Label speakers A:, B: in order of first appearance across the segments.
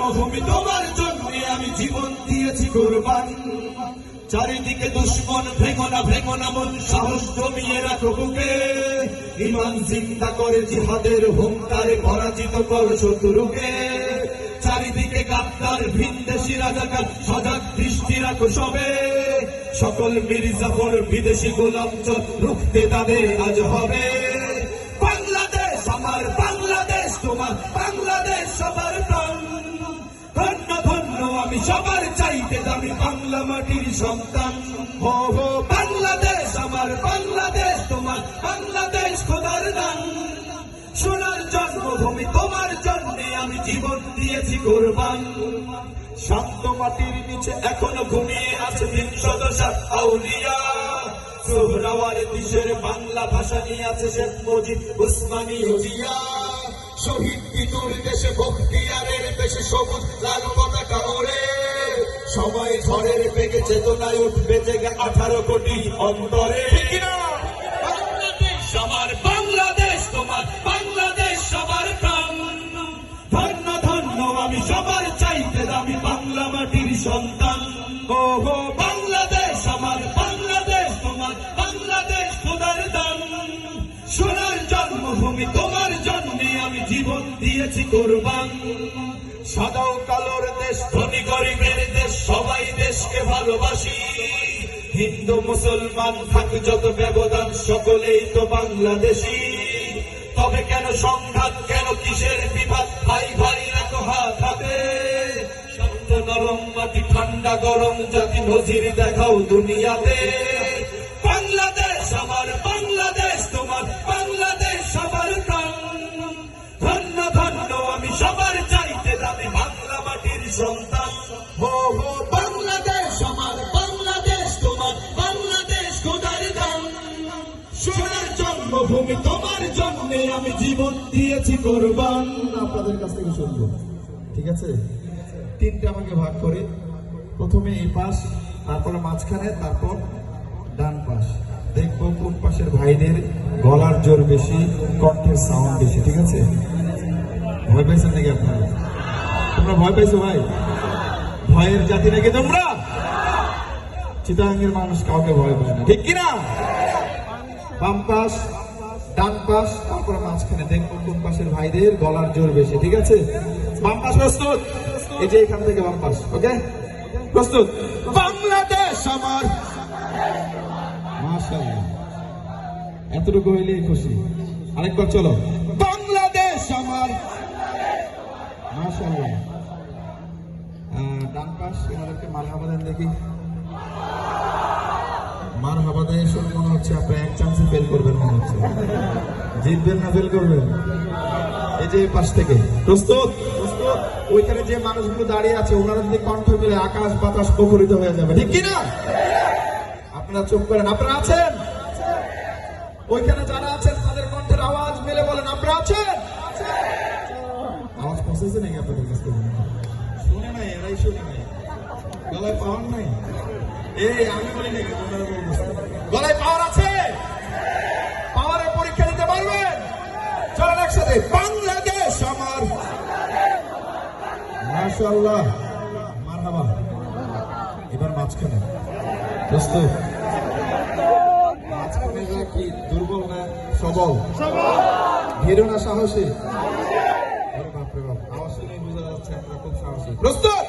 A: জন্মভূমি তোমার জন্য আমি জীবন দিয়েছি কোরবান। চারিদিকে দুশ্মন ভেঙো না ভেঙো না মন, সাহস জমিয়ে রাখো বুকে। ইমান জিন্দা করে জিহাদের হুঙ্কারে পরাজিত কর শত্রুকে। চারিদিকে গাদ্দার ভিনদেশি রাজাকার, সজাগ দৃষ্টি রাখো সবে। সকল মির্জাফর বিদেশি গোলাম রুখতে তাদের আজ হবে। বাংলাদেশ, আমার বাংলাদেশ, তোমার আমি সবার চাইতে দামি বাংলা মাটির সন্তান। হো হো, বাংলাদেশ, আমার বাংলাদেশ, তোমার বাংলাদেশ খোদার দান। সোনার জন্মভূমি, তোমার জন্মে আমি জীবন দিয়েছি কোরবান। শান্ত মাটির নিচে এখনও ঘুমিয়ে আছে তিনশত সাত আউলিয়া। সোহরাওয়ার দেশের বাংলা ভাষা নিয়ে আছে শেখ মুজিব, উসমানী হুজিয়া। শহীদ বিতুর দেশে বখতিয়ারের দেশে সবুজ, লাল পতাকা ওড়ে। সবাই ঝড়ের বেগে চেতনায় উঠবে জেগে আঠারো কোটি অন্তরে। আমার বাংলাদেশ তোমার, বাংলাদেশ সবার প্রাণ। ধন্য ধন্য, আমি সবার চাইতে দামি বাংলা মাটির সন্তান। ও জীবন দিয়েছি কোরবান। সাদাও কালোর দেশ, ধনী গরিবের দেশ, সবাই দেশকে ভালোবাসি। হিন্দু, মুসলমান, থাক যত ব্যবধান, সকলেই তো বাংলাদেশি। তবে কেন সংঘাত, কেন কিসের বিভাগ? ভাই ভাই, রাখো হাত হাতে। শান্ত নরম মাটি, ঠান্ডা গরম, জাতি নজির দেখাও দুনিয়াতে। জন্মভূমি তোমার জন্য আমি জীবন দিয়েছি কোরবান।
B: আপনাদের কাছ থেকে শুনব। ঠিক আছে? তিনটে আমাকে ভাগ করে। প্রথমে এই পাশ, তারপরে মাঝখানে, তারপর ডান পাশ। দেখব কোন পাশের ভাইদের গলার জোর বেশি, কণ্ঠের সাউন্ড বেশি, ঠিক আছে? ভয় পাইছেন নাকি আপনারা? তোমরা ভয় পাইছো ভাই? ভয়ের জাতি নাকি তোমরা? চিতাঙ্গের মানুষ কাউকে ভয় পায় না। ঠিক কিনা? বাম পাশ ডান পাশ, তারপরে মাঝখানে দেখব কোন পাশের ভাইদের গলার জোর বেশি, ঠিক আছে? বাম পাশ প্রস্তুত? এই যে এখান থেকে বাম পাশ, ওকে? প্রস্তুত? বাংলাদেশ আমার! এতটুকু হইলেই খুশি। আরেকবার চলো। বাংলাদেশ আমার! মাশাআল্লাহ। ডান পাশ, এনাদেরকে মারহাবা দেন দেখি। মার দেয় শুনে মনে হচ্ছে আপনি এক চান্সে ফেল করবেন মনে হচ্ছে। জিতবেন না ফেল করবেন? এই যে পাশ থেকে। প্রস্তুত? প্রস্তুত। ওইখানে যে মানুষগুলো দাঁড়িয়ে আছে, ওনারা যদি কণ্ঠ মিলে আকাশ বাতাস প্রফুল্লিত হয়ে যাবে। ঠিক কিনা? আপনারা চুপ করেন। আপনারা আছেন? ওইখানে যারা আছেন, তাদের কণ্ঠের আওয়াজ মিলে বলেন, আপনারা আছেন? আওয়াজ পৌঁছেছে নাকি আপনাদের কাছ থেকে। শুনে নাই, এরাই শুনে নাই। গলায় পাওয়ার নাই। গলায় পাওয়ার আছে? পরীক্ষা দিতে পারবেন? চলেন একসাথে। বাংলাদেশ আমার। মারহাবা। এবার মাঝখানে। কি দুর্বল না, সবল। ভীরু না সাহসী। বাপরে বাপ, আওয়াজ শুনে বোঝা যাচ্ছে সাহসী। প্রস্তুত?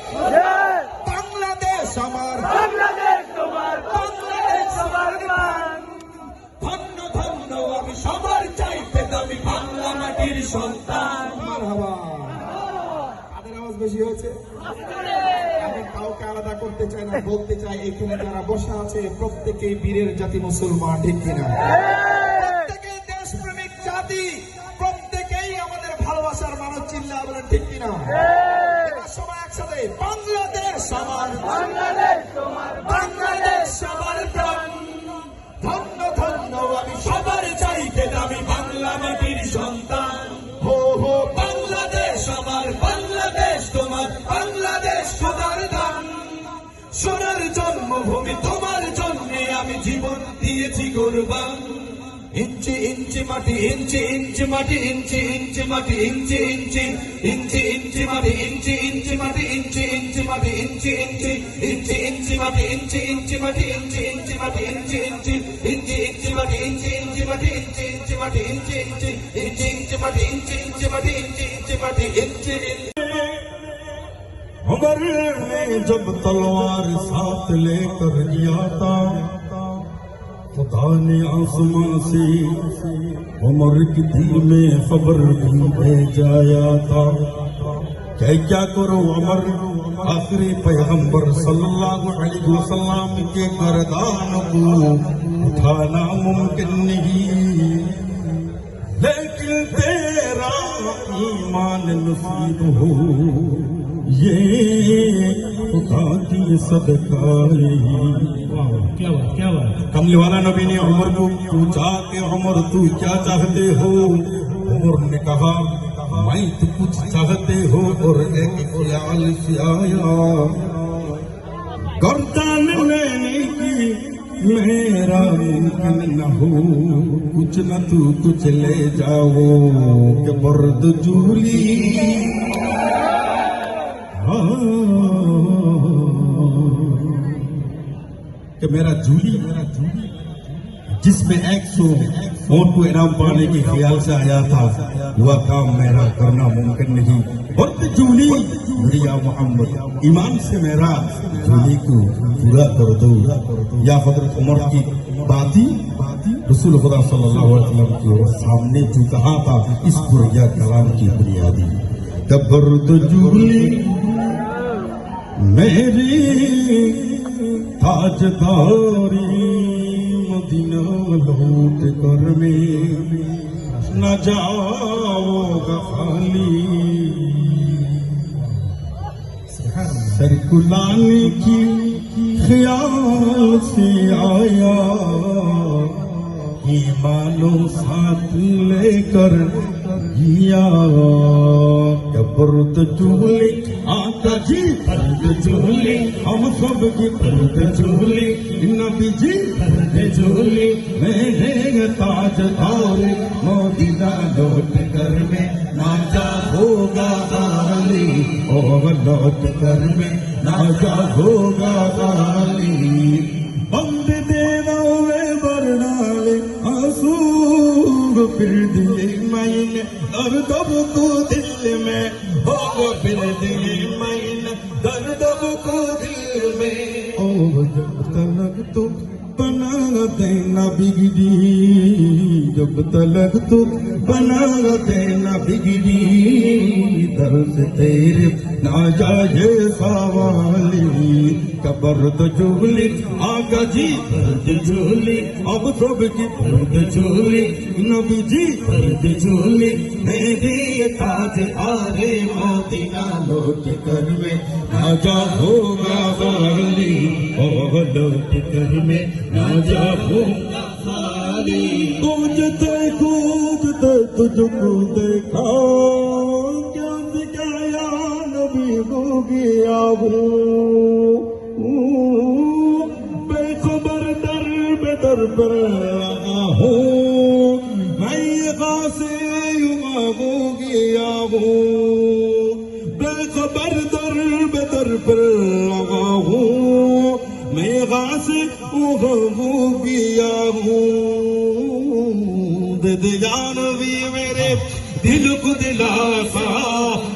A: সন্তান।
B: কাদের আওয়াজ বেশি হয়েছে? আমি কাউকে আলাদা করতে চাই না বলতে চাই এখানে যারা বসা আছে প্রত্যেকেই বীরের জাতি মুসলমান ঠিক কিনা? প্রত্যেকেই দেশপ্রেমিক জাতি প্রত্যেকেই আমাদের ভালোবাসার মানুষ চিল্লা বলেন ঠিক কিনা? সবাই একসাথে বাংলাদেশ আমার
A: বাংলাদেশ সবার প্রাণ। ধন্য ধন্য আমি সবার চাইতে দামি বাংলা মাটির সন্তান। জীবন দিয়েছি কোরবান ইঞ্চি ইঞ্চি মাটি ইঞ্চি ইঞ্চি মাটি ইঞ্চি ইঞ্চি মাটি ইঞ্চি ইঞ্চি ইঞ্চি ইঞ্চি মাটি ইঞ্চি ইঞ্চি মাটি ইঞ্চি ইঞ্চি মাটি ইঞ্চি ইঞ্চি ইঞ্চি ইঞ্চি মাটি ইঞ্চি ইঞ্চি মাটি ইঞ্চি ইঞ্চি মাটি ইঞ্চি ইঞ্চি ইঞ্চি ইঞ্চি মাটি ইঞ্চি ইঞ্চি মাটি ইঞ্চি ইঞ্চি মাটি ইঞ্চি ইঞ্চি ইঞ্চি ইঞ্চি মাটি ইঞ্চি ইঞ্চি মাটি ইঞ্চি ইঞ্চি মাটি ইঞ্চি ইঞ্চি
C: उमर ने जब तलवार साथ लेकर गया था خدا نے آسمان سے عمر کی دل میں خبر بھی بھیجایا تھا۔ کہ کیا کرو عمر؟ آخری پیغمبر صلی اللہ علیہ وسلم کے گردان کو اٹھانا ممکن نہیں۔ لیکن تیرا ایمان نصیب ہو۔ یہ خدا کی صدقہ کملی والا نبی نے عمر کو پوچھا کہ عمر تو کیا چاہتے ہو عمر نے کہا میں تو کچھ چاہتے ہو اور ایک خیال سے آیا گردان لینے کی میرا ممکن نہ ہو کچھ نہ تو کچھ لے جاؤ کہ برد جولی ہاں کہ میرا جھولی جس میں ایک سو اون کو انعام پانے کی خیال سے آیا تھا، وہ کام میرا کرنا ممکن نہیں۔ بہت جھولی دریا محمد، ایمان سے میرا جھولی کو پورا کر دو۔ یا حضرت عمر کی باتی، رسول خدا صلی اللہ علیہ وسلم کے سامنے جو کہا تھا، اس پر یا کلام کی بنیادی۔ تبرد جولی میری تاج داری مدینہ لوٹ کر میں نہ جاؤ گا خالی۔ سرکلانی کی خیال سے آیا۔ ایمانوں ساتھ لے کر گیا۔ کبرت چولک آیا جی پرد ہم سب کی پرد چولی نبی جی پرد چولی میرے تاج دور موجودہ لوٹ کر میں ناچا ہوگا دالی اور لوٹ کر میں ناچا ہوگا دالی پھر دل دلی اور دب کو دل میں ہوگا پھر دل دلی مائن دب کو دل میں او جب تلک تو بنا دینا بگڑی جب تلک تو بنا دینا بگڑی درد تیر نا جائے سوالی۔ کبر تو جھولی آگا جی درد جھولی۔ اب سب کی درد جھولی، نبی جی درد جھولی۔ میری تاج آرے مدینہ لوٹ کر میں ناجا ہوگا والی او لوٹ کر میں ناجا ہوگا جتے کو جتے تجھ کو دیکھا۔ ہوگی آبرو؟ بے خبر در بے در پر رہا ہوں۔ میں غاسے یوں گی آبرو۔ بے خبر در بے در پر رہا ہوں۔ میں غاسے گیا ہوں دد جانوی میرے دل کو دلاسا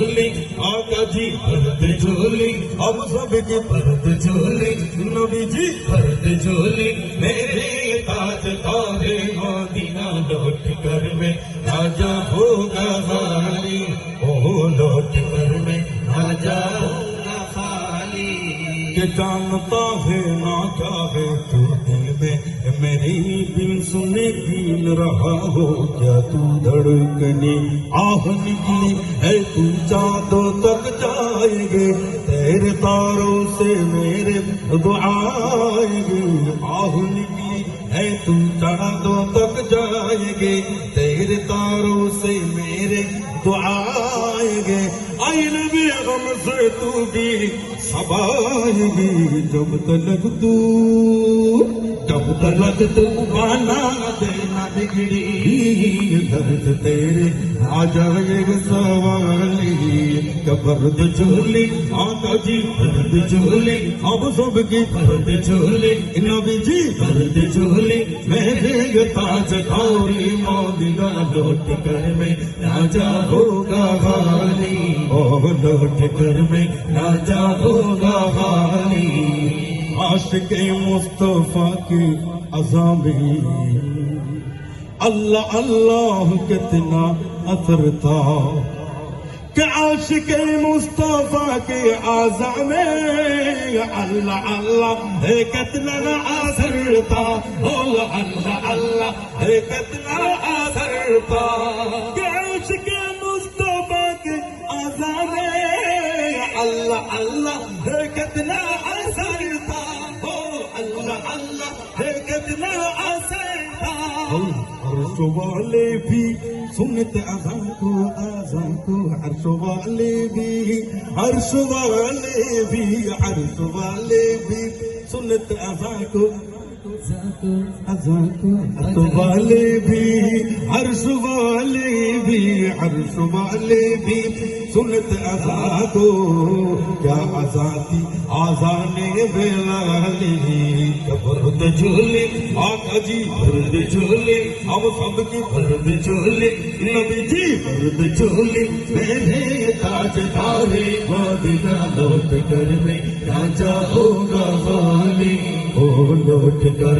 C: ঝুলি ও কাজী ভরত ঝুলি ও মুসাফিকে ভরত ঝুলি নবীজি ভরত ঝুলি میرے تاج تارے مدینہ لوٹ کر میں راجا ہوگا خالی وہ لوٹ کر میں راجا ہوگا خالی کہ جانتا ہے نہ چاہے تو دل میں میری بن سنے بین رہا ہو کیا تو دھڑکنی آہ نکلی don't सबाएगी जब तलक तू जब तलक तू बाना देना बिगड़ी दर्द तेरे आ जाएगा सवाली کا برد چولے جی برد چولے اب سب کی برد چولے نبی جی برد چولے میرے تاج تھوری مودنا لوٹ کر میں راجا ہوگا غالی او لوٹ کر میں راجا ہوگا غالی عاشق مصطفیٰ کی عظامی اللہ اللہ کتنا اثر تھا كعاشق المصطفى في عزمي الله الله هيكتنا العسرطة على الله الله هيكتنا العسرطة كعاشق المصطفى في عزمي الله الله هيكتنا عسرطة الله
A: الله هيكتنا عسرطة الرسول في سنة أخاك وآذاك عرش والي بي عرشو والي بي عرش والي بي. سنة أخاك والے بھی عرش والے بھی عرش والے بھی سنت آزادو کیا آزادی آزانے بیلالی برد جھولے؟ آقا جی برد جھولے، ہم سب کی برد جھولے۔ نبی جی برد جھولے۔ پہلے تاج دارے مادنہ لوٹ کر میں کیا جاؤ گا غالی او لوٹ کر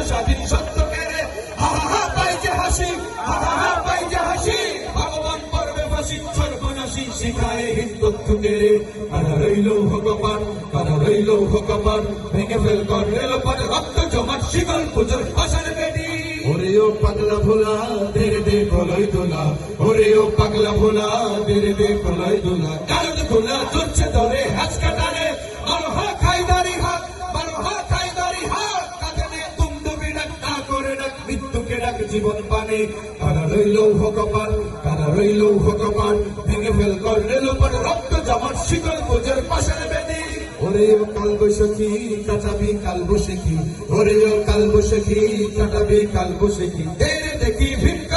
A: স্বাধীন সত্য কেড়ে হা হা হা পাই যে হাসি হা হা হা পাই যে হাসি ভগবান পর্বে ফাঁসি সর্বনাশী শিখায় হিন্দুত্ব কেড়ে কারা রইল ভগবান কারা রইল ভগবান ভেঙে ফেল কর রেল পরে রক্ত জমাট শিকল পুজোর পাশার বেদি ওরে ও পাগলা ভোলা ধীরে দে প্রলয় দোলা ওরে ও পাগলা ভোলা। ধীরে দোলা কারণ খোলা চলছে ধরে পানে কারা রইল ভগবান কারা রইল ভগবান ভেঙে ফেল কর রেল পর রক্ত জমাট, শিকল গোজের পাশের বেদি। ওরে ও কাল বৈশাখী কাটাবি কাল বসেখি ওরে ও কাল বৈশাখী কাটাবি কাল তেরে দেখি ভিক্ষার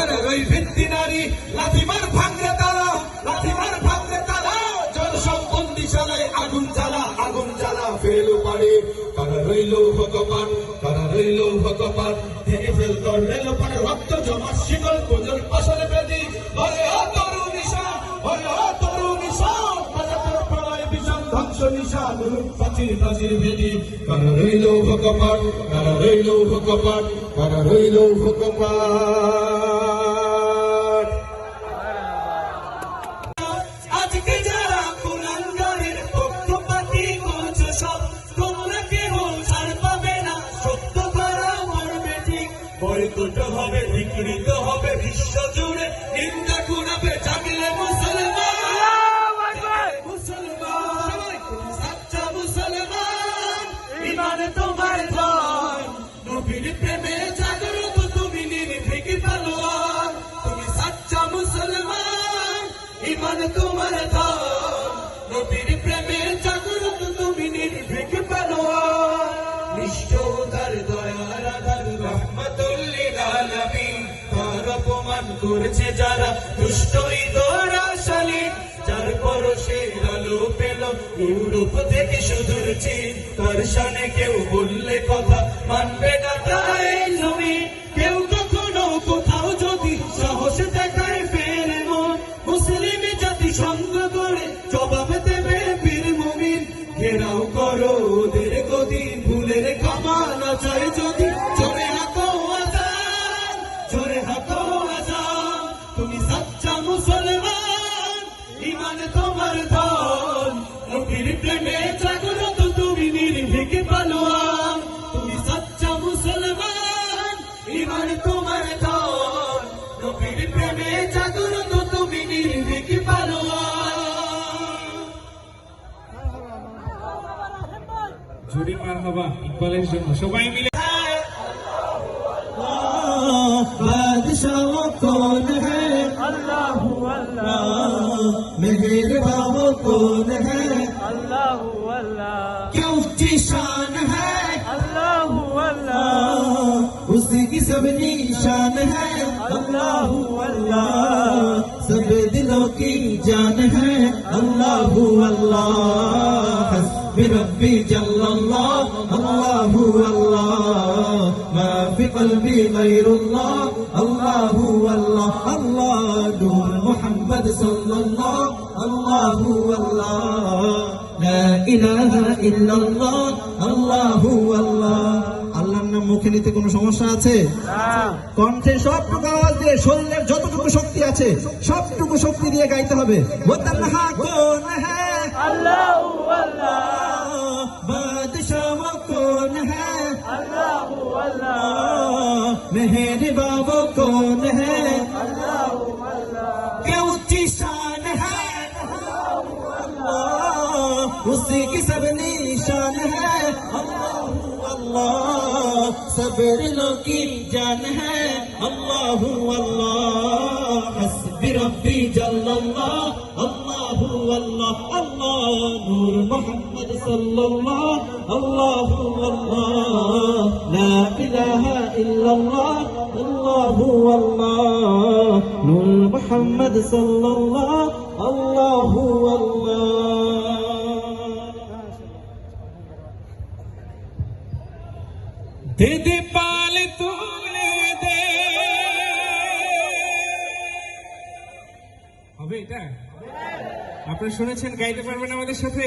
A: রইল ভগবান কারা রইল ভগবান ভেঙে ফেল কর রেল পরে রক্ত জমা, শিকল পুজোর পাশার বেদি ও তরু নিশা ও তরু নিশা বাজাতের প্রলয় বিষম ধ্বংস নিশান রূপ প্রাচীর প্রাচীর বেদি কারা রইল ভগবান কারা রইল ভগবান কারা রইল ভগবান করছে যারা দুষ্টই তোরা শালী আলো পেল। ইউরোপ থেকে তার সামনে কেউ বললে কথা মানবে না তাই জমি কেউ কখনো কোথাও
D: যদি সাহস দেখায় ফের মন মুসলিম জাতি সঙ্গ করে জবাব দেবে বীর মমিন। ঘেরাও করো ওদের গদি, ভুলের
A: কামান চায় যদি پالش جمع সবাই মিলে
D: بادشاہوں کون ہے اللہ میرے بابو کون
E: ہے اللہ
D: کیوں کی شان ہے
E: اللہ اسی
D: کی سبنی شان ہے اللہ اللہ سب دلوں کی جان ہے اللہ اللہ ربي جل الله الله هو الله ما في قلبي غير الله الله هو الله الله دون محمد صلى الله الله هو الله لا إله إلا الله الله هو الله আল্লাহর নাম মুখে নিতে কোনো সমস্যা আছে কণ্ঠে সবটুকু আওয়াজ দিয়ে শরীরের যতটুকু শক্তি আছে সবটুকু শক্তি দিয়ে গাইতে হবে আল্লাহ আল্লাহ مہر بابو کون ہے؟ کہ اچھی شان ہے۔ اسی کی سب نشان ہے۔ اللہ سب دلوں کی جان ہے۔ اللہ اللہ حسب ربی جل اللہ۔ الله الله نور محمد صلى الله الله الله لا إله إلا الله الله
A: الله نور محمد صلى الله الله الله আপনারা শুনেছেন, গাইতে পারবেন আমাদের সাথে?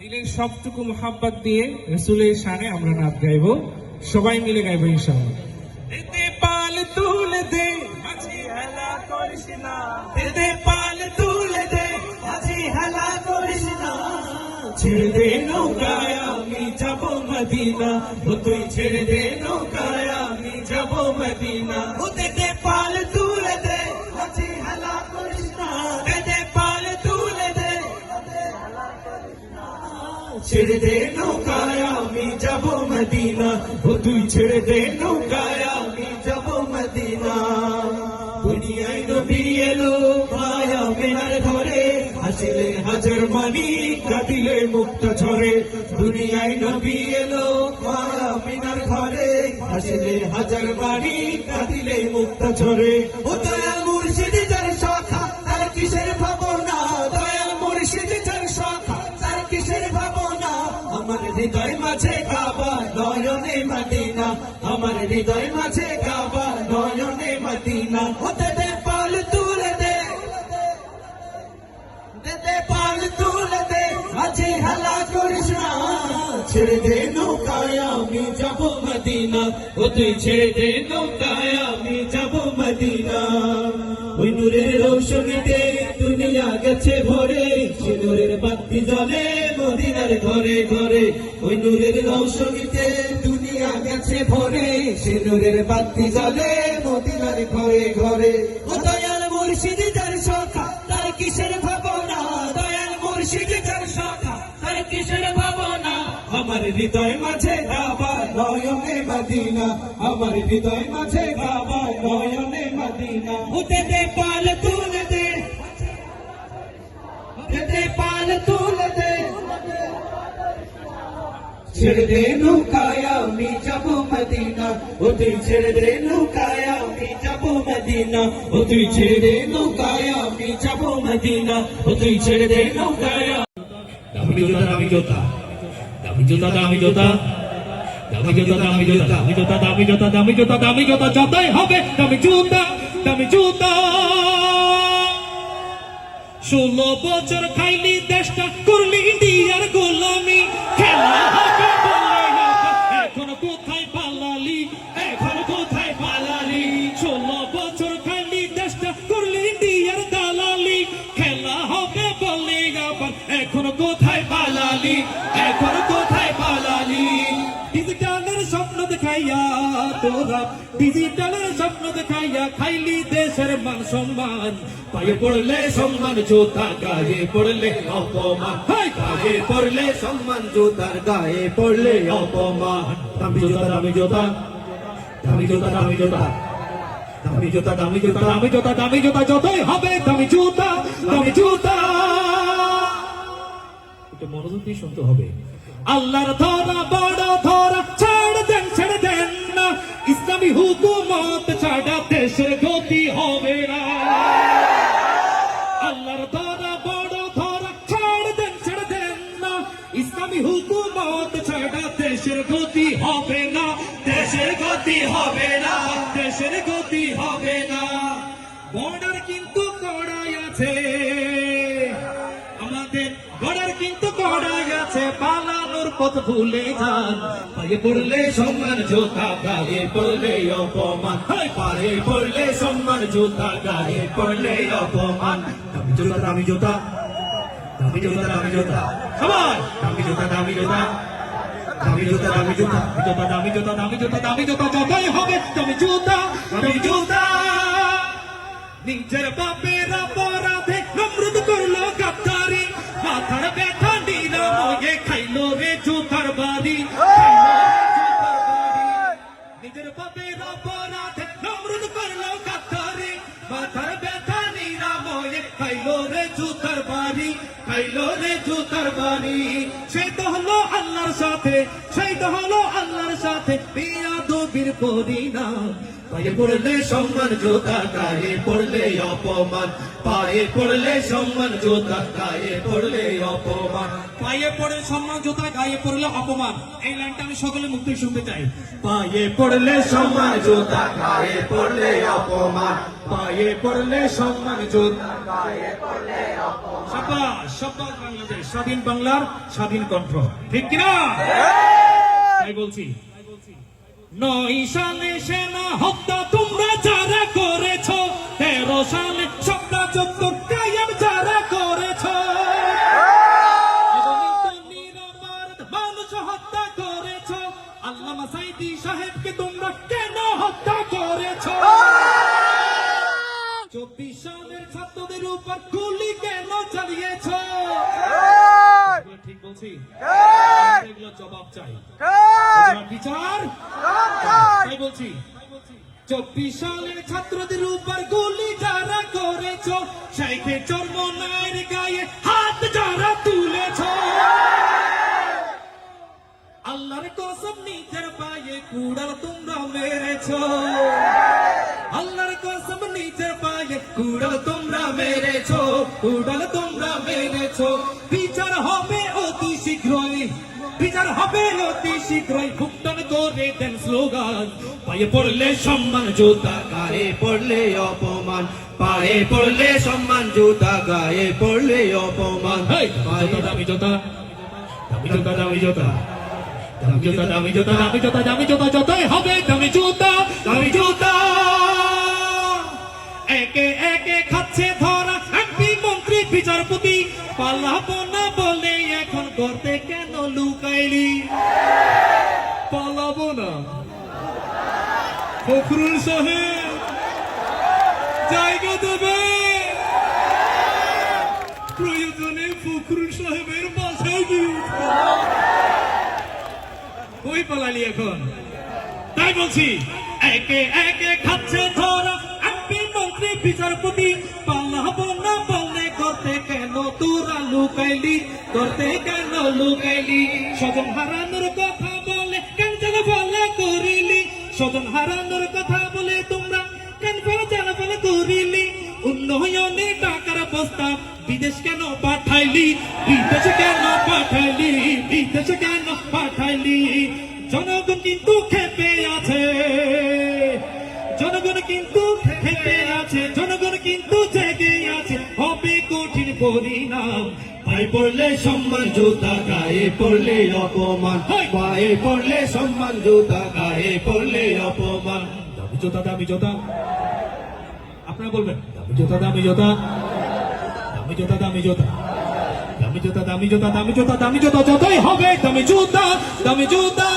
A: দিলের সবটুকু মোহাব্বত দিয়ে রসুলের শানে আমরা নাচ গাইবো। সবাই মিলে গাইবো ইনশাআল্লাহ। পাল তুলে দে, মাঝি পাল তুলে দে, মাঝি হেলা করিস না। ছেড়ে দে নৌকায়, আমি যাব মদিনা। তুই ছেড়ে দে নৌকায়, আমি যাব মদিনা। ছেড়ে দে নৌকায়, আমি যাব মদিনা। ও তুই ছেড়ে দে নৌকায়, আমি যাব মদিনা। দুনিয়ায় নবী এলো মায়া মেনার ঘরে। হাসিলে হাজার মানি কাটিলে মুক্ত ঝরে দুনিয়ায় নবী এলো মায়া মেনার ঘরে। হাসিলে হাজার মানি কাটিলে মুক্ত ঝরে ও দয়াল মুর্শিদ যার শাখা, তার কিসের হৃদয় মাঝে কাবা, নয়নে মদিনা। আমার হৃদয় মাঝে কাবা, নয়নে মদিনা। হতে দে পাল তুলে দে। দে পাল তুলে দে। মাঝে হালা করিস ছেড়ে দে নৌকায় আমি যাব মদিনা। ও তুই ছেড়ে দে নৌকায় আমি যাব মদিনা। ওই নূরের রৌশনীতে দুনিয়া গেছে ভরে, সে নূরের বাতি জ্বলে মদিনার ঘরে ঘরে। ওই নূরের রৌশনীতে দুনিয়া গেছে ভরে, সে নূরের বাতি জ্বলে মদিনার ঘরে ঘরে। দয়াল সখা, তার কিসের ভাবনা? দয়াল সখা, তার কিসের ভাবনা? আমার হৃদয় মাঝে গাবা নয়নে মদিনা। আমার হৃদয় মাঝে গাবা নয়নে মদিনা। উঠে দে ছেড়ে দে নৌকায়, আমি যাব আমি যাব আমি
F: দামি জোতা দামি জোতা। দামি জোতা দামি জোতা। দামি জোতা দামি জোতা। দামি জোতা দামি জোতা দামি জোতা দামি জোতা। যতই হবে দামি জুতা দামি জুতা। ষোলো বছর খাইলি দেশটা করলি দিয়ার গোলামি। খেলা হবে
A: পালাইয়া তোরা। ডিজিটালের স্বপ্ন দেখাইয়া খাইলি দেশের মান সম্মান। পায়ে পড়লে সম্মান, জোতা গায়ে পড়লে অপমান। গায়ে পড়লে সম্মান জোতার গায়ে পড়লে অপমান। দামি জোতা দামি জোতা। দামি জোতা দামি জোতা। দামি জুতা দামি জুতা। দামি জুতা দামি জুতা, যতই হবে দামি জুতা দামি জুতা। মনোযোগ দিয়ে শুনতে হবে। আল্লাহর ধরা, বড় ধরা, ছাড় দেন, ছেড়ে দেন না। ইসলামী হুকুমত ছাড়া দেশের গতি হবে না। আল্লাহর ধরা, বড় ধরা, ছাড় দেন, ছেড়ে দেন না। ইসলামী হুকুমত ছাড়া দেশের গতি হবে না। দেশের গতি হবে না পথ ভুলে যান। পায়ে পড়লে সম্মান, জোতা, গায়ে পড়লে অপমান। পায়ে পড়লে সম্মান, জোতা, গায়ে পড়লে অপমান। দামি জোতা দামি জোতা। দামি জোতা দামি জোতা। সবাই! দামি জোতা দামি জোতা। দামি জুতা দামি জুতা। জুতা, দামি জুতা দামি জুতা দামি জুতা। যতই হবে, দামি জুতা দামি জুতা। নিজের বাপের অপরাধে নমরুদ করল গাদ্দারি। মাথার ব্যথা নবী খাইলো রে জুতার বাড়ি সেই তো হলো আল্লাহর সাথে, সেই তো হলো আল্লাহর সাথে। বিয়া দবির পরিণাম পায়ে পড়লে সম্মান জোতা, গায়ে পড়লে অপমান। পায়ে পড়লে সম্মান জোতা, গায়ে পড়লে অপমান।
F: পায়ে পড়ে সম্মান জোতা, গায়ে পড়লে অপমান। এই লাইনটা আমি সকলে মুক্তি শুনতে চাই।
A: পায়ে পড়লে সম্মান জোতা, গায়ে পড়লে অপমান। পায়ে পড়লে সম্মান জোতা
F: স্বাধীন বাংলার স্বাধীন কণ্ঠ। ঠিক কিনা? তাই বলছি। নয় সালে সেনা হত্যা তোমরা যারা করেছ, তেরো সালে সপ্তাহ চোদ্দ চব্বিশ সালের ছাত্রদের উপর গুলি বলছি? এগুলো জবাব চাই। বিচার। তাই বলছি। চব্বিশ সালের ছাত্রদের উপর গুলি যারা করেছ সাইকে চর্ম নায়ের গায়ে হাত যারা তুলেছ। আল্লাহর কসম নিজের পায়ে কুড়াল তোমরা মেরেছ। কুড়াল তোমরা মেরেছ, কুড়াল তোমরা মেরেছ। বিচার হবে অতি শীঘ্রই, বিচার হবে অতি শীঘ্রই। ভুক্তন করে দেন স্লোগান, পায়ে পড়লে সম্মান, জোতা
A: গায়ে পড়লে অপমান। পায়ে পড়লে সম্মান, জুতা গায়ে পড়লে অপমান।
F: দামি জোতা। দামি জোতা দামি জোতা। দামি জোতা দামি জোতা দামি জোতা দামি জোতা, যতই হবে দামি জুতা, দামি ফখরুল সাহেব প্রয়োজনে ফখরুল সাহেবের বাসায় গিয়ে পালালি এখন? তাই বলছি, একে একে খাচ্ছে ধরা। এমপি মন্ত্রী বিচারপতি পালাবো না বলে করতে কেন লুকাইলি? করতে কেন লুকাইলি? স্বজন হারানোর কথা বলে, কেন যেন বলা করিলি? স্বজন হারানোর কথা বলে তোমরা কেন ফেলা যেন ফেলা করিলি? উন্নয়নে টাকার প্রস্তাব বিদেশ কেন পাঠাইলি? বিদেশ কেন পাঠাইলি? বিদেশ কেন পাঠাইলি? জনগণ কিন্তু খেপে আছে। জনগণ কিন্তু খেপে আছে। জনগণ কিন্তু জেগে আছে। হবে কঠিন পরিণাম।
A: পায়ে পড়লে সম্মান জুতা গায়ে পড়লে অপমান। পায়ে পড়লে সম্মান জুতা গায়ে পড়লে অপমান।
F: দামি জোতা দামি জোতা। আপনারা বলবেন দামি জোতা দামি জোতা। দামি জোতা দামি জোতা। দামি জোতা দামি জোতা দামি জোতা দামি জোতা যতই হবে দামি জুতা দামি জুতা।